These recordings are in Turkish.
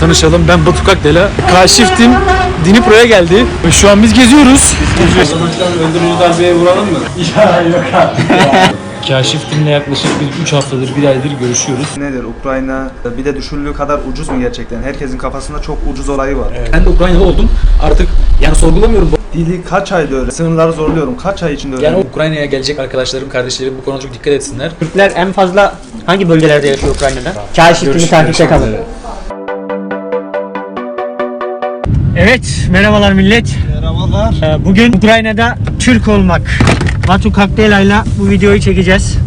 tanışalım. Ben Batu Kakdela. Kaşiftim Dinipro'ya geldi. Ve Şu an biz geziyoruz. Öldürücü darbeye vuralım mı? Kaşiftim'le yaklaşık bir 3 haftadır, bir aydır görüşüyoruz. Nedir Ukrayna bir de düşünüldüğü kadar ucuz mu gerçekten? Herkesin kafasında çok ucuz olayı var. Ben de Ukrayna'da oldum. Artık yani sorgulamıyorum. Dili kaç ayda öyle? Sınırları zorluyorum. Kaç ay içinde Yani öğrendim? Ukrayna'ya gelecek arkadaşlarım, kardeşlerim bu konuda çok dikkat etsinler. Türkler en fazla hangi bölgelerde yaşıyor Ukrayna'da? Kaşifini takipte kalın. Evet, merhabalar millet. Merhabalar. Ee, Bugün Ukrayna'da Türk olmak. Batu Kakdelay'la bu videoyu çekeceğiz.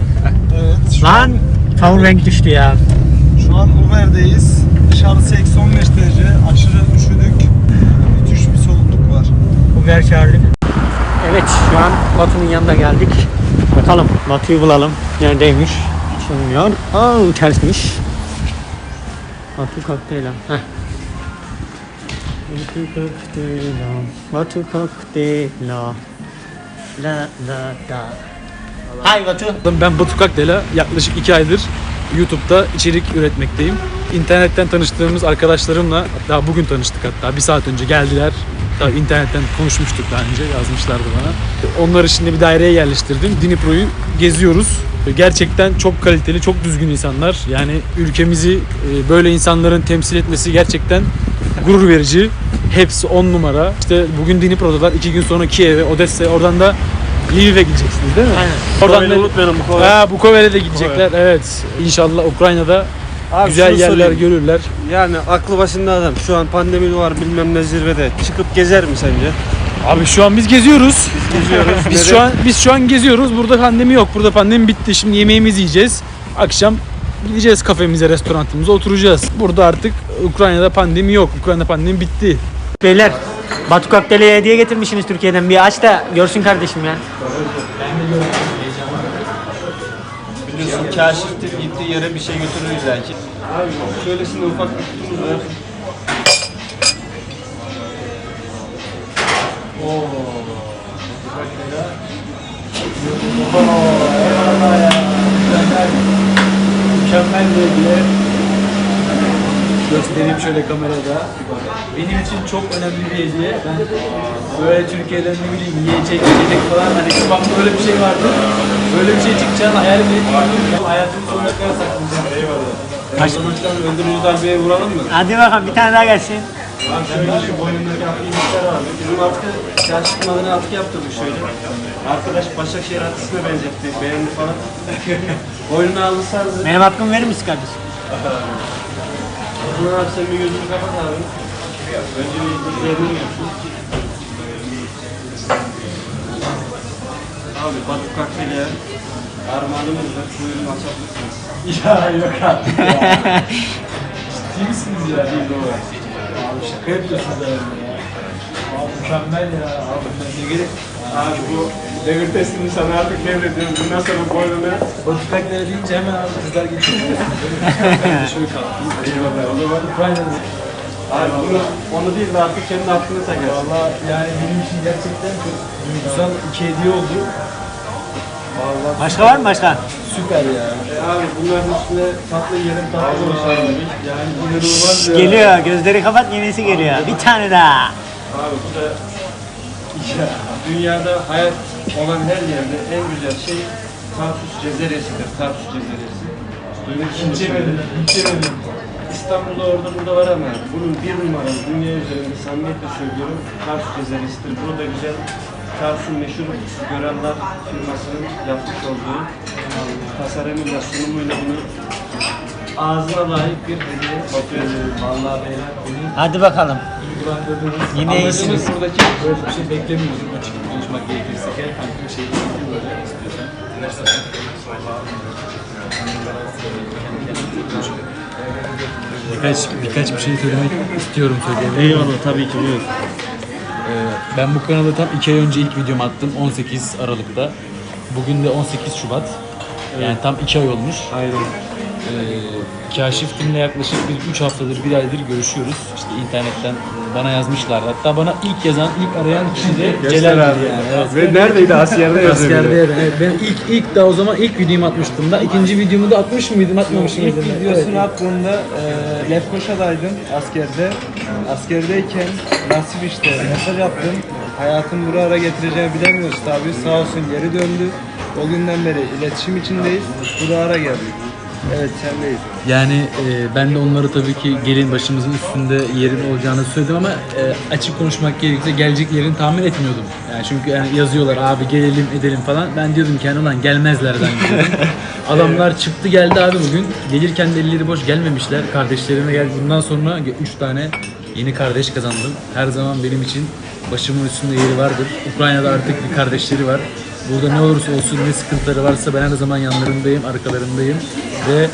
Evet. Lan tavır renk düştü ya. Şu an Uber'deyiz. Dışarısı eksi 15 derece. Aşırı üşüdük. Müthiş bir soğukluk var. Uber çağırdık. Evet, şu an Batu'nun yanına geldik. Bakalım Batu'yu bulalım. Neredeymiş? Açılmıyor. Oo, tersmiş. Batu Kakdelay. Heh. Batu Kakdelay. La la da. Hay Batu. Ben Batu Kakdela yaklaşık 2 aydır YouTube'da içerik üretmekteyim. İnternetten tanıştığımız arkadaşlarımla hatta bugün tanıştık hatta bir saat önce geldiler. Tabii internetten konuşmuştuk daha önce yazmışlardı bana. Onları şimdi bir daireye yerleştirdim. Dinipro'yu geziyoruz. Gerçekten çok kaliteli, çok düzgün insanlar. Yani ülkemizi e, böyle insanların temsil etmesi gerçekten gurur verici. Hepsi 10 numara. İşte bugün Dnipro'dalar. iki gün sonra Kiev'e, Odessa'ya, oradan da Lviv'e gideceksiniz değil mi? Aynen. Oradan da unutmayalım bu konuda. Ha, Bukovel'e de gidecekler. Evet. İnşallah Ukrayna'da Abi güzel yerler sorayım. görürler. Yani aklı başında adam şu an pandemi var bilmem ne zirvede. Çıkıp gezer mi sence? Abi şu an biz geziyoruz. Geziyoruz. Biz şu an biz şu an geziyoruz. Burada pandemi yok. Burada pandemi bitti. Şimdi yemeğimizi yiyeceğiz. Akşam gideceğiz kafemize, restoranımıza oturacağız. Burada artık Ukrayna'da pandemi yok. Ukrayna pandemi bitti. Beyler, Batu Kakdelay'a hediye getirmişsiniz Türkiye'den. Bir aç da görsün kardeşim ya. Biliyorsun kaşiftir gittiği yere bir şey götürür belki. Abi şöylesine ufak bir kutumuz var. Mükemmel bir hediye. Göstereyim şöyle kamerada. Benim için çok önemli bir hediye. Ben böyle Türkiye'den ne bileyim yiyecek, yiyecek falan hani kafamda öyle bir şey vardı. Böyle bir şey çıkacağını hayal bile etmiyordum. Hayatımın sonuna kadar saklayacağım. Eyvallah. Başlangıçtan öldürücü darbeye vuralım mı? Hadi bakalım bir tane daha gelsin. Abi şöyle şu boynundaki atkıyı göster abi. Bizim atkı kaşifin adına atkı yaptırdık şöyle. Arkadaş Başakşehir atkısına benzetti. Beğendi falan. Boynuna alırsanız. Benim hakkımı verir misin kardeşim? Bunlar abi sen bir gözünü kapat abi. Önce bir yapsın. Abi Batu Kakteli'ye armağanımız var. Buyurun açabilirsiniz. Ya yok abi. Ciddi misiniz ya? Değil doğru. Abi şaka yapıyorsunuz herhalde ya. Abi mükemmel ya. Abi ben ne gerek? Abi bu devir testini sana artık devrediyorum. Bundan sonra boynuna Batıkaklere deyince hemen abi kızlar geçiyor. Şöyle kalkayım. Eyvallah. O zaman Ukrayna'da. abi bunu, onu değil de artık kendi aklını takarsın. Valla yani benim için gerçekten çok duygusal iki hediye oldu. Vallahi Başka var mı başka? süper ya. E abi bunların üstüne tatlı yiyelim tatlı dedik. Yani inanılmaz ya. Geliyor. Gözleri kapat yenisi geliyor. Bir tane daha. Abi bu da ya, dünyada hayat olan her yerde en güzel şey Tartus Cezeresi'dir. Tartus Cezeresi. Duymak için Hiç yemedim. Hiç yemedim. İstanbul'da orada burada var ama bunun bir numaralı dünya üzerinde samimiyetle söylüyorum Tarsus Cezeresi'dir. Burada güzel Tarsus'un meşhur Görallar firmasının yapmış olduğu tasarımıyla, sunumuyla bunu ağzına layık bir hediye bakıyoruz. Vallahi beyler beni Hadi bakalım. duygulandırdınız. Yine iyisiniz. buradaki böyle bir şey beklemiyordum açık konuşmak gerekirse. Gel kanka bir şey böyle istiyorsan. Birkaç, birkaç bir şey söylemek istiyorum söyleyebilirim. Eyvallah tabii ki buyur. Ee, ben bu kanala tam 2 ay önce ilk videomu attım 18 Aralık'ta. Bugün de 18 Şubat. Yani tam 2 ay olmuş. Aynen. Ee, Kaşif'inle yaklaşık biz 3 haftadır, bir aydır görüşüyoruz. İşte internetten bana yazmışlar. Hatta bana ilk yazan, ilk arayan kişi de Celal yani. Evet. Ve neredeydi? Askerde Askerde evet. evet. Ben ilk ilk da o zaman ilk videomu atmıştım da. ikinci videomu da atmış mıydım, atmamış İlk mıydım? videosunu attığında e, Lefkoşa'daydım askerde. Askerdeyken nasip işte mesaj attım. Hayatım buraya ara getireceğini bilemiyoruz tabii. Sağ olsun geri döndü. O günden beri iletişim içindeyiz. Buraya ara geldik. Evet sendeyiz. Yani e, ben de onları tabii ki gelin başımızın üstünde yerin olacağını söyledim ama e, açık konuşmak gerekirse gelecek yerini tahmin etmiyordum. Yani çünkü yani yazıyorlar abi gelelim edelim falan. Ben diyordum ki yani ulan gelmezler zannediyordum. Adamlar çıktı geldi abi bugün. Gelirken de elleri boş gelmemişler. Kardeşlerime geldi. Bundan sonra 3 tane yeni kardeş kazandım. Her zaman benim için başımın üstünde yeri vardır. Ukrayna'da artık bir kardeşleri var. Burada ne olursa olsun ne sıkıntıları varsa ben her zaman yanlarındayım, arkalarındayım. Ve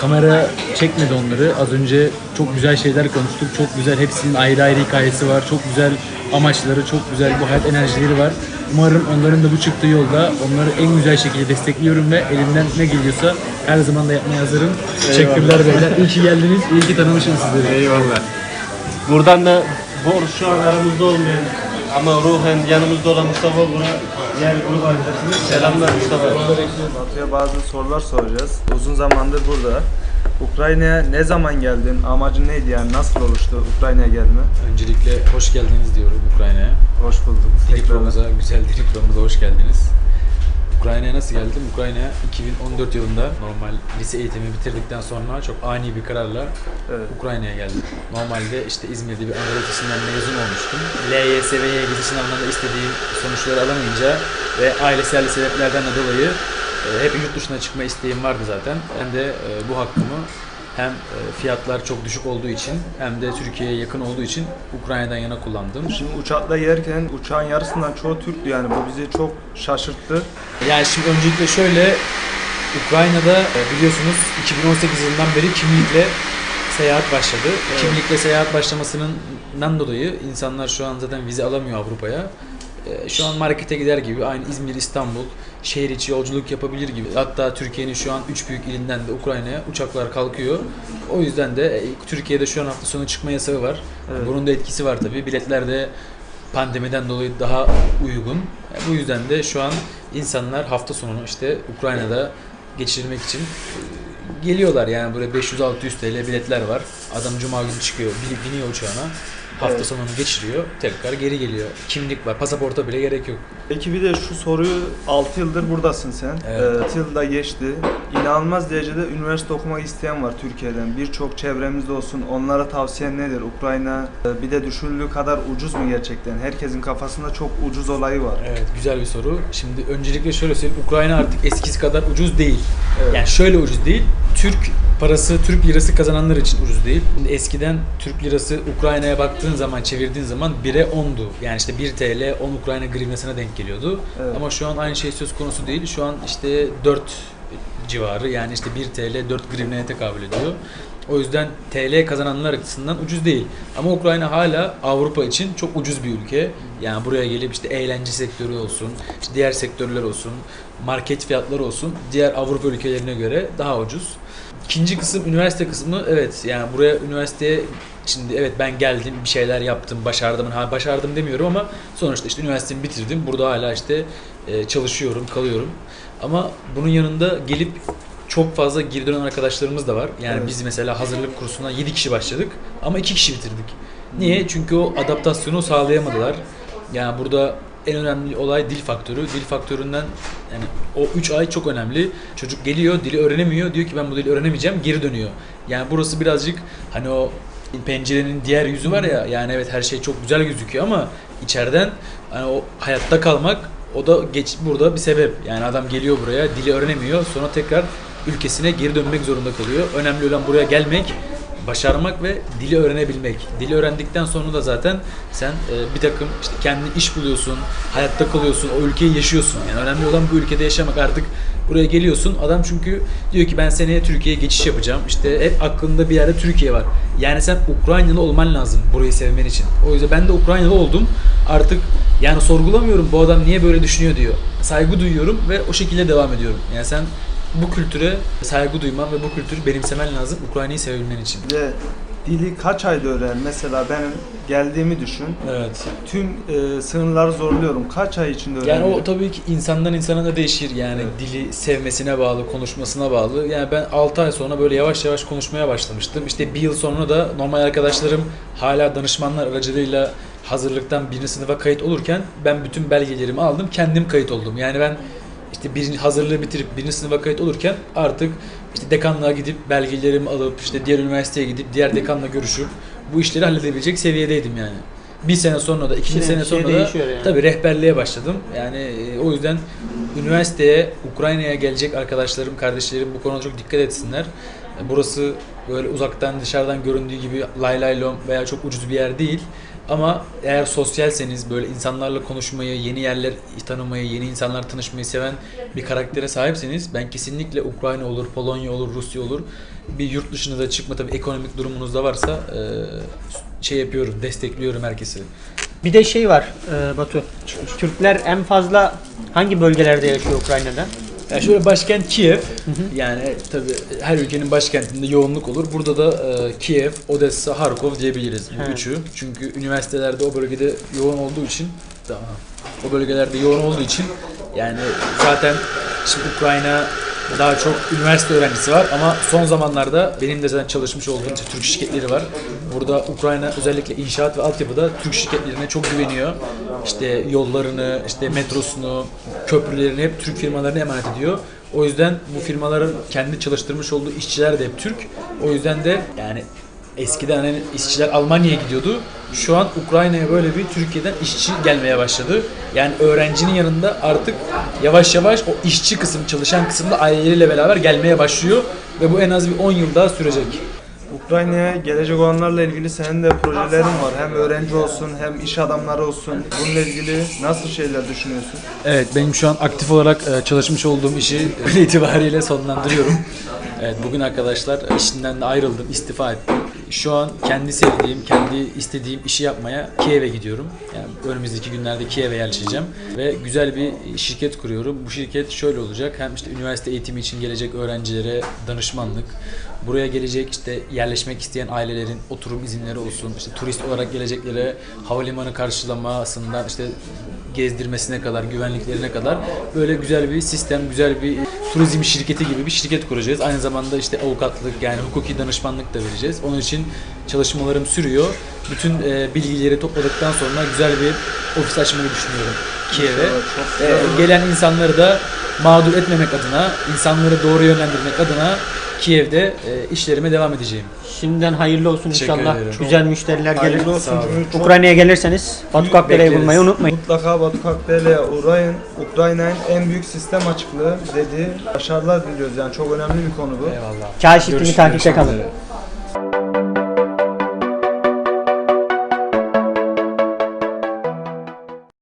kamera çekmedi onları. Az önce çok güzel şeyler konuştuk. Çok güzel, hepsinin ayrı ayrı hikayesi var. Çok güzel amaçları, çok güzel bu hayat enerjileri var. Umarım onların da bu çıktığı yolda onları en güzel şekilde destekliyorum ve elimden ne geliyorsa her zaman da yapmaya hazırım. Teşekkürler beyler. İyi ki geldiniz. İyi ki tanımışım sizleri. Eyvallah. Buradan da bu şu an aramızda olmayan ama ruhen yanımızda olan Mustafa Bora diğer grup arkadaşımız. Selamlar Mustafa. Batu'ya bazı sorular soracağız. Uzun zamandır burada. Ukrayna'ya ne zaman geldin? Amacın neydi yani? Nasıl oluştu Ukrayna'ya gelme? Öncelikle hoş geldiniz diyorum Ukrayna'ya. Hoş bulduk. Diplomamıza, güzel diplomamıza hoş geldiniz. Ukrayna'ya nasıl geldim? Ukrayna'ya 2014 yılında normal lise eğitimi bitirdikten sonra çok ani bir kararla Evet. Ukrayna'ya geldim. Normalde işte İzmir'de bir Anadolu Lisesi'nden mezun olmuştum. LYS ve YGS sınavından da istediğim sonuçları alamayınca ve ailesel sebeplerden de dolayı e, hep yurt dışına çıkma isteğim vardı zaten. Ben de e, bu hakkımı hem e, fiyatlar çok düşük olduğu için hem de Türkiye'ye yakın olduğu için Ukrayna'dan yana kullandım. Şimdi uçakta yerken uçağın yarısından çoğu Türktü yani bu bizi çok şaşırttı. Yani şimdi öncelikle şöyle Ukrayna'da e, biliyorsunuz 2018 yılından beri kimlikle seyahat başladı. Kimlikle seyahat başlamasından dolayı insanlar şu an zaten vize alamıyor Avrupa'ya. E, Şu an markete gider gibi aynı İzmir, İstanbul şehir içi yolculuk yapabilir gibi. Hatta Türkiye'nin şu an üç büyük ilinden de Ukrayna'ya uçaklar kalkıyor. O yüzden de e, Türkiye'de şu an hafta sonu çıkma yasağı var. Evet. Bunun da etkisi var tabii. Biletler de pandemiden dolayı daha uygun. E, Bu yüzden de şu an insanlar hafta sonunu işte Ukrayna'da geçirmek için e, geliyorlar. Yani böyle 500-600 TL biletler var. Adam cuma günü çıkıyor, bini- biniyor uçağına. Hafta Evet. sonunu geçiriyor, tekrar geri geliyor. Kimlik var, pasaporta bile gerek yok. Peki bir de şu soruyu 6 yıldır buradasın sen. Evet. 6 yılda geçti. İnanılmaz derecede üniversite okumak isteyen var Türkiye'den. Birçok çevremizde olsun. Onlara tavsiyen nedir? Ukrayna e, bir de düşünüldüğü kadar ucuz mu gerçekten? Herkesin kafasında çok ucuz olayı var. Evet, güzel bir soru. Şimdi öncelikle şöyle söyleyeyim, Ukrayna artık eskisi kadar ucuz değil. Evet. Yani şöyle ucuz değil. Türk parası, Türk lirası kazananlar için ucuz değil. Şimdi eskiden Türk lirası Ukrayna'ya baktığın zaman, çevirdiğin zaman 1'e 10'du. Yani işte 1 TL 10 Ukrayna grivnesine denk geliyordu. Evet. Ama şu an aynı şey söz konusu değil. Şu an işte 4 civarı yani işte 1 TL 4 grivneye tekabül ediyor. O yüzden TL kazananlar açısından ucuz değil. Ama Ukrayna hala Avrupa için çok ucuz bir ülke. Yani buraya gelip işte eğlence sektörü olsun, işte diğer sektörler olsun, market fiyatları olsun diğer Avrupa ülkelerine göre daha ucuz. İkinci kısım üniversite kısmı evet yani buraya üniversiteye şimdi evet ben geldim bir şeyler yaptım başardım ha başardım demiyorum ama sonuçta işte üniversitemi bitirdim burada hala işte e, çalışıyorum kalıyorum ama bunun yanında gelip çok fazla geri dönen arkadaşlarımız da var. Yani Evet. biz mesela hazırlık kursuna 7 kişi başladık ama 2 kişi bitirdik. Niye? Çünkü o adaptasyonu sağlayamadılar. Yani burada en önemli olay dil faktörü. Dil faktöründen yani o 3 ay çok önemli. Çocuk geliyor, dili öğrenemiyor. Diyor ki ben bu dili öğrenemeyeceğim. Geri dönüyor. Yani burası birazcık hani o pencerenin diğer yüzü var ya yani evet her şey çok güzel gözüküyor ama içeriden hani o hayatta kalmak o da geç burada bir sebep. Yani adam geliyor buraya, dili öğrenemiyor. Sonra tekrar ülkesine geri dönmek zorunda kalıyor. Önemli olan buraya gelmek, başarmak ve dili öğrenebilmek. Dili öğrendikten sonra da zaten sen e, bir takım işte kendin iş buluyorsun, hayatta kalıyorsun, o ülkeyi yaşıyorsun. Yani önemli olan bu ülkede yaşamak artık buraya geliyorsun. Adam çünkü diyor ki ben seneye Türkiye'ye geçiş yapacağım. İşte hep aklında bir yerde Türkiye var. Yani sen Ukraynalı olman lazım burayı sevmen için. O yüzden ben de Ukraynalı oldum. Artık yani sorgulamıyorum bu adam niye böyle düşünüyor diyor. Saygı duyuyorum ve o şekilde devam ediyorum. Yani sen bu kültüre saygı duyman ve bu kültürü benimsemen lazım Ukrayna'yı sevebilmen için. Ve dili kaç ayda öğren? Mesela benim geldiğimi düşün. Evet. Tüm e, sınırları zorluyorum. Kaç ay içinde Yani öğrenirim? o tabii ki insandan insana da değişir yani dili sevmesine bağlı, konuşmasına bağlı. Yani ben 6 ay sonra böyle yavaş yavaş konuşmaya başlamıştım. İşte bir yıl sonra da normal arkadaşlarım hala danışmanlar aracılığıyla hazırlıktan birinci sınıfa kayıt olurken ben bütün belgelerimi aldım, kendim kayıt oldum. Yani ben işte birinci hazırlığı bitirip birinci sınıfa kayıt olurken artık işte dekanlığa gidip belgelerimi alıp işte diğer üniversiteye gidip diğer dekanla görüşüp bu işleri halledebilecek seviyedeydim yani. Bir sene sonra da, ikinci Şey- sene şey sonra da değişiyor yani. tabii rehberliğe başladım. Yani e, o yüzden üniversiteye, Ukrayna'ya gelecek arkadaşlarım, kardeşlerim bu konuda çok dikkat etsinler. Burası böyle uzaktan dışarıdan göründüğü gibi lay lay lom veya çok ucuz bir yer değil. Ama eğer sosyalseniz böyle insanlarla konuşmayı, yeni yerler tanımayı, yeni insanlar tanışmayı seven bir karaktere sahipseniz ben kesinlikle Ukrayna olur, Polonya olur, Rusya olur. Bir yurt dışına da çıkma tabii ekonomik durumunuz da varsa şey yapıyorum, destekliyorum herkesi. Bir de şey var Batu. Türkler en fazla hangi bölgelerde yaşıyor Ukrayna'da? Yani şöyle başkent Kiev. Yani tabii her ülkenin başkentinde yoğunluk olur. Burada da e, Kiev, Odessa, Harkov diyebiliriz bu He. üçü. Çünkü üniversitelerde o bölgede yoğun olduğu için daha o bölgelerde yoğun olduğu için yani zaten şimdi Ukrayna daha çok üniversite öğrencisi var ama son zamanlarda benim de zaten çalışmış olduğum işte Türk şirketleri var. Burada Ukrayna özellikle inşaat ve altyapıda Türk şirketlerine çok güveniyor. İşte yollarını, işte metrosunu, köprülerini hep Türk firmalarına emanet ediyor. O yüzden bu firmaların kendi çalıştırmış olduğu işçiler de hep Türk. O yüzden de yani eskiden hani işçiler Almanya'ya gidiyordu. Şu an Ukrayna'ya böyle bir Türkiye'den işçi gelmeye başladı. Yani öğrencinin yanında artık yavaş yavaş o işçi kısım, çalışan kısım da aileleriyle beraber gelmeye başlıyor. Ve bu en az bir 10 yıl daha sürecek. Ukrayna'ya gelecek olanlarla ilgili senin de projelerin var. Hem öğrenci olsun hem iş adamları olsun. Bununla ilgili nasıl şeyler düşünüyorsun? Evet benim şu an aktif olarak e, çalışmış olduğum işi itibariyle sonlandırıyorum. Evet bugün arkadaşlar işimden de ayrıldım, istifa ettim. Şu an kendi sevdiğim, kendi istediğim işi yapmaya Kiev'e gidiyorum. Yani önümüzdeki günlerde Kiev'e yerleşeceğim ve güzel bir şirket kuruyorum. Bu şirket şöyle olacak. Hem işte üniversite eğitimi için gelecek öğrencilere danışmanlık, buraya gelecek işte yerleşmek isteyen ailelerin oturum izinleri olsun, işte turist olarak geleceklere havalimanı karşılamasından işte gezdirmesine kadar, güvenliklerine kadar böyle güzel bir sistem, güzel bir turizm şirketi gibi bir şirket kuracağız. Aynı zamanda işte avukatlık yani hukuki danışmanlık da vereceğiz. Onun için çalışmalarım sürüyor. Bütün e, bilgileri topladıktan sonra güzel bir ofis açmayı düşünüyorum Kiev'e. E, gelen insanları da mağdur etmemek adına, insanları doğru yönlendirmek adına Kiev'de e, işlerime devam edeceğim. Şimdiden hayırlı olsun Teşekkür inşallah. ederim. Güzel müşteriler gelir. Hayırlı olsun. Sağ olun. Cumhur. Çok Ukrayna'ya gelirseniz Batu Kakdere'yi bekleriz. bulmayı unutmayın. Mutlaka Batu Kakdele'ye uğrayın. Ukrayna'nın en büyük sistem açıklığı dedi. Başarılar diliyoruz yani çok önemli bir konu bu. Eyvallah. Kaşifini Görüşürüz. takipte kalın. Görüşmek üzere.